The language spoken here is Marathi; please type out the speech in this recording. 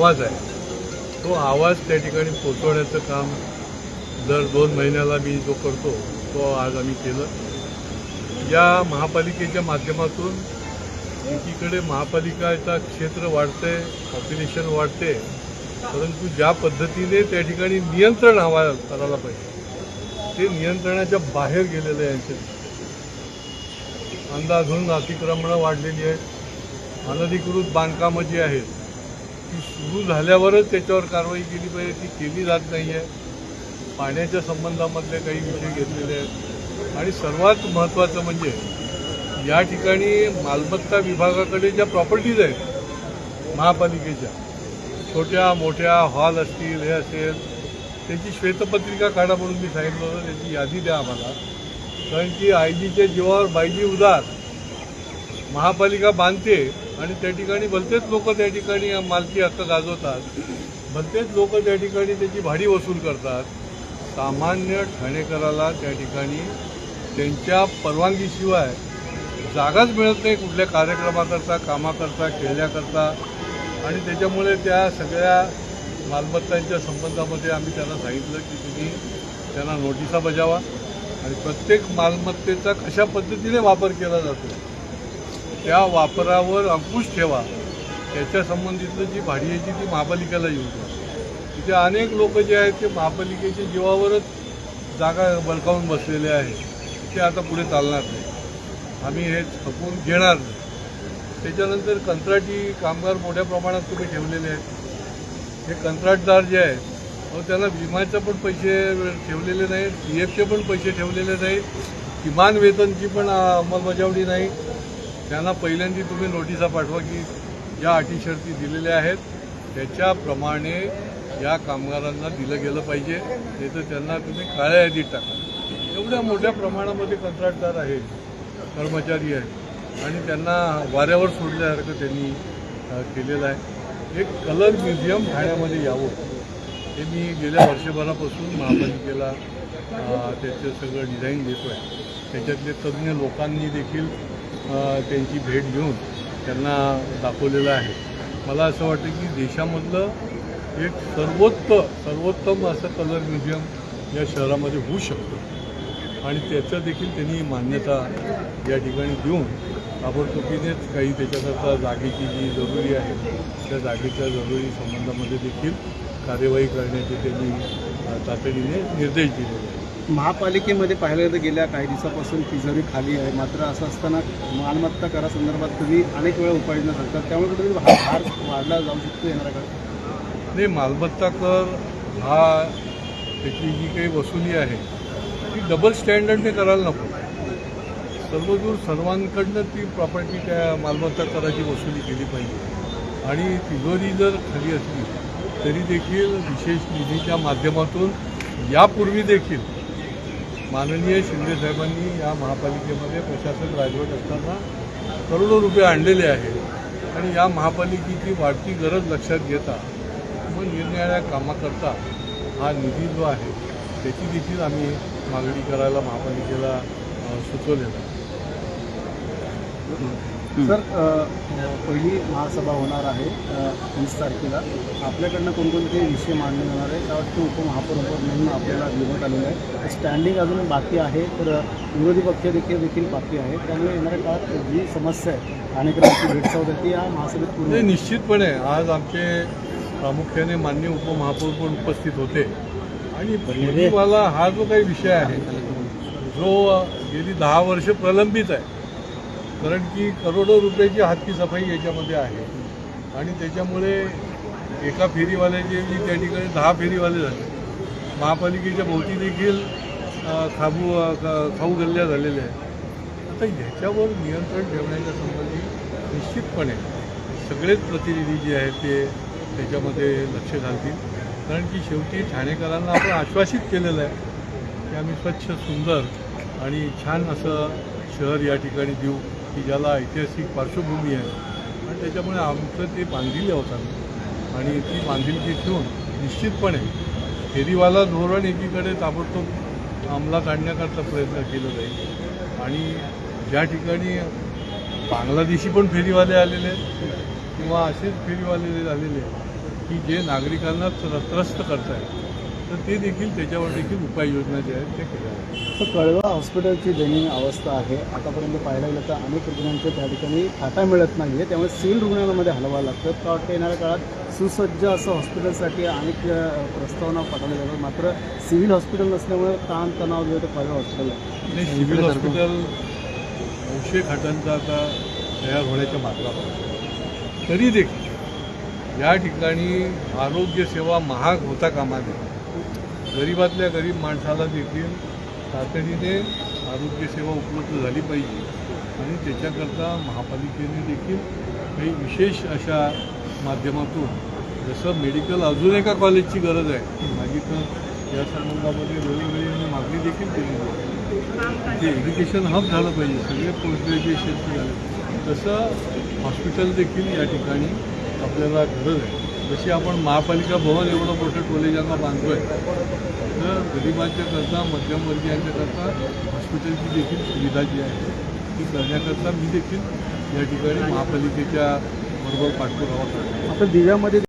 आवाज आहे. तो आवाज त्या ठिकाणी पोचवण्याचं काम दर दोन महिन्याला मी जो करतो तो आज आम्ही केलं. या महापालिकेच्या माध्यमातून एकीकडे महापालिकाचा क्षेत्र वाढतंय पॉप्युलेशन वाढते परंतु ज्या पद्धतीने त्या ठिकाणी नियंत्रण हवा करायला पाहिजे ते नियंत्रणाच्या बाहेर गेलेलं आहे यांचे. अंदाधुंद अतिक्रमणं वाढलेली आहेत. अनधिकृत बांधकामं जी आहेत ती सुरू झाल्यावरच त्याच्यावर कारवाई केली पाहिजे ती केली जात नाही आहे पाण्याच्या संबंधामधले काही विषय घेतलेले आहेत. आणि सर्वात महत्त्वाचं म्हणजे या ठिकाणी मालमत्ता विभागाकडे ज्या प्रॉपर्टीज आहेत महापालिकेच्या छोट्या मोठ्या हॉल असतील हे असेल त्याची श्वेतपत्रिका काढा म्हणून मी सांगितलं होतं त्याची यादी द्या आम्हाला. कारण की आयजीच्या जीवावर बायजी उदार महापालिका बांधते आणि त्या ठिकाणी भलतेच लोक त्या ठिकाणी मालकी हक्क गाजवतात. भलतेच लोक त्या ठिकाणी त्याची भाडी वसूल करतात. सामान्य ठाणेकराला त्या ठिकाणी त्यांच्या परवानगीशिवाय जागाच मिळत नाही कुठल्या कार्यक्रमाकरता कामाकरता खेळण्याकरता. आणि त्याच्यामुळे त्या सगळ्या मालमत्तांच्या संबंधामध्ये आम्ही त्यांना सांगितलं की तुम्ही त्यांना नोटिसा बजावा. आणि प्रत्येक मालमत्तेचा कशा पद्धतीने वापर केला जातो त्या वापरावर अंकुश ठेवा. त्याच्या संबंधितलं जी भाडी यायची ती महापालिकेला येऊ द्या. तिथे अनेक लोक जे आहेत ते महापालिकेच्या जीवावरच जागा बळकावून बसलेले आहेत. ते आता पुढे चालणार नाही. आम्ही हे थकवून घेणार नाही. त्याच्यानंतर कंत्राटी कामगार मोठ्या प्रमाणात तुम्ही ठेवलेले आहेत. हे कंत्राटदार जे आहेत अहो त्यांना विम्याचे पण पैसे ठेवलेले नाहीत पी एफचे पण पैसे ठेवलेले नाहीत. किमान वेतनची पण अंमलबजावणी नाही. त्यांना पहिल्यांदा तुम्ही नोटिसा पाठवा की या अटी शर्ती दिलेल्या आहेत. त्याच्याप्रमाणे या कामगारांना दिलं गेलं पाहिजे. नाही तर त्यांना तुम्ही काळ्या यादीत टाका. एवढ्या मोठ्या प्रमाणामध्ये कंत्राटदार आहेत कर्मचारी आहेत. आणि त्यांना वाऱ्यावर सोडल्यासारखं त्यांनी केलेलं आहे. एक कलर म्युझियम ठाण्यामध्ये यावं. हे मी गेल्या वर्षभरापासून महापालिकेला त्याचं सगळं डिझाईन देतो आहे त्याच्यातले तज्ज्ञ लोकांनी देखील त्यांची भेट घेऊन त्यांना दाखवलेलं आहे. मला असं वाटतं की देशामधलं एक सर्वोत्तम सर्वोत्तम असं कलर म्युझियम या शहरामध्ये होऊ शकतं. आणि त्याचं देखील त्यांनी मान्यता या ठिकाणी देऊन ताबडतोबीनेच काही त्याच्याकरता जागेची जी जरुरी आहे त्या जागेच्या जरुरी संबंधामध्ये देखील कार्यवाही करण्याचे त्यांनी तातडीने निर्देश दिलेले आहेत. महापालिकेमध्ये पाहिलं तर गेल्या काही दिवसापासून तिजोरी खाली आहे. मात्र असं असताना मालमत्ता करासंदर्भात तुम्ही अनेक वेळा उपाययोजना सांगतात त्यामुळे कुठेतरी भार भार वाढला जाऊ शकतो येणाऱ्या काळात नाही मालमत्ता कर हा त्याची जी काही वसुली आहे ती डबल स्टँडर्डने करायला नको. सर्वदूर सर्वांकडनं ती प्रॉपर्टी त्या मालमत्ता कराची वसुली केली पाहिजे. आणि तिजोरी जर खाली असली तरी देखील विशेष निधीच्या माध्यमातून यापूर्वी देखील माननीय शिंदेसाहेबांनी या महापालिकेमध्ये प्रशासन राजवट असताना करोडो रुपये आणलेले आहेत. आणि या महापालिकेची वाढती गरज लक्षात घेता व निरनिराळ्या कामाकरता हा निधी जो आहे त्याची देखील आम्ही मागणी करायला महापालिकेला सुचवलेलं आहे. सर पहिली महासभा होणार आहे वीस तारखेला. आपल्याकडनं कोणकोणते विषय मांडले जाणार आहे त्यावरती उपमहापौर म्हणून आपल्याला निवड आलेलं आहे. स्टँडिंग अजून बाकी आहे तर विरोधी पक्ष देखील देखील बाकी आहे. त्यामुळे येणाऱ्या काळात जी समस्या आहे ठाणेकरांची भेडसावत आहे ती या महासभेत पूर्ण. निश्चितपणे. आज आमचे प्रामुख्याने मान्य उपमहापौर पण उपस्थित होते. आणि फेरीवाला हा जो काही विषय आहे जो गेली दहा वर्ष प्रलंबित आहे कारण की करोडो रुपयाची हातकी सफाई याच्यामध्ये आहे. आणि त्याच्यामुळे एका फेरीवाल्याचे जी त्या ठिकाणी दहा फेरीवाले झाले. महापालिकेच्या भोवती देखील खाबू खाऊ गल्ल्या झालेल्या आहेत. आता ह्याच्यावर नियंत्रण ठेवण्याच्या संबंधी निश्चितपणे सगळेच प्रतिनिधी जे आहेत ते त्याच्यामध्ये लक्ष घालतील. कारण की शेवटी ठाणेकरांना आपण आश्वासित केलेलं आहे की आम्ही स्वच्छ सुंदर आणि छान असं शहर या ठिकाणी देऊ. की ज्याला ऐतिहासिक पार्श्वभूमी आहे. आणि त्याच्यामुळे आमचं ते बांधिले होतं आणि ती बांधिलकी ठेवून निश्चितपणे फेरीवाला धोरण एकीकडे ताबडतोब अंमलात आणण्याकरता प्रयत्न केला जाईल. आणि ज्या ठिकाणी बांगलादेशी पण फेरीवाले आलेले आहेत किंवा असेच फेरीवाले आलेले आहेत की जे नागरिकांना त्र- त्रस्त करत आहेत तर ते देखील त्याच्यावर देखील उपाययोजना ज्या आहेत त्या केल्या आहेत तर कळवा हॉस्पिटलची दयनीय अवस्था आहे आतापर्यंत पाहायला गेलं तर अनेक रुग्णांच्या त्या ठिकाणी खाटा मिळत नाही आहे त्यामुळे सिव्हिल रुग्णालयामध्ये हलवावं लागतं. का वाटतं येणाऱ्या काळात सुसज्ज असं हॉस्पिटलसाठी अनेक प्रस्तावना पाठवल्या जातात. मात्र सिव्हिल हॉस्पिटल नसल्यामुळे ताण तणाव जो आहे तो कळवा हॉस्पिटल आहे सिव्हिल हॉस्पिटल नऊशे खाटांचा आता तयार होण्याच्या मार्गावर तरी देखील या ठिकाणी आरोग्यसेवा महाग होता कामा नये. गरीबातल्या गरीब माणसाला देखील तातडीने आरोग्यसेवा उपलब्ध झाली पाहिजे. आणि त्याच्याकरता महापालिकेने देखील काही विशेष अशा माध्यमातून जसं मेडिकल अजून एका कॉलेजची गरज आहे. माझी तर या संबंधामध्ये वेळोवेळी मी मागणी देखील केली ते एज्युकेशन हब झालं पाहिजे सगळे पोस्ट ग्रॅज्युएशन झाले. तसं हॉस्पिटल देखील या ठिकाणी आपल्याला गरज आहे. जशी आपण महापालिका भवन एवढं मोठं टोलेजांना बांधतो आहे तर गरिबांच्या करता मध्यमवर्गीयांच्या करता हॉस्पिटलची देखील सुविधा जी आहे ती करण्याकरता मी देखील या ठिकाणी महापालिकेच्या बरोबर पाठपुरावा करतो आता दिव्यामध्ये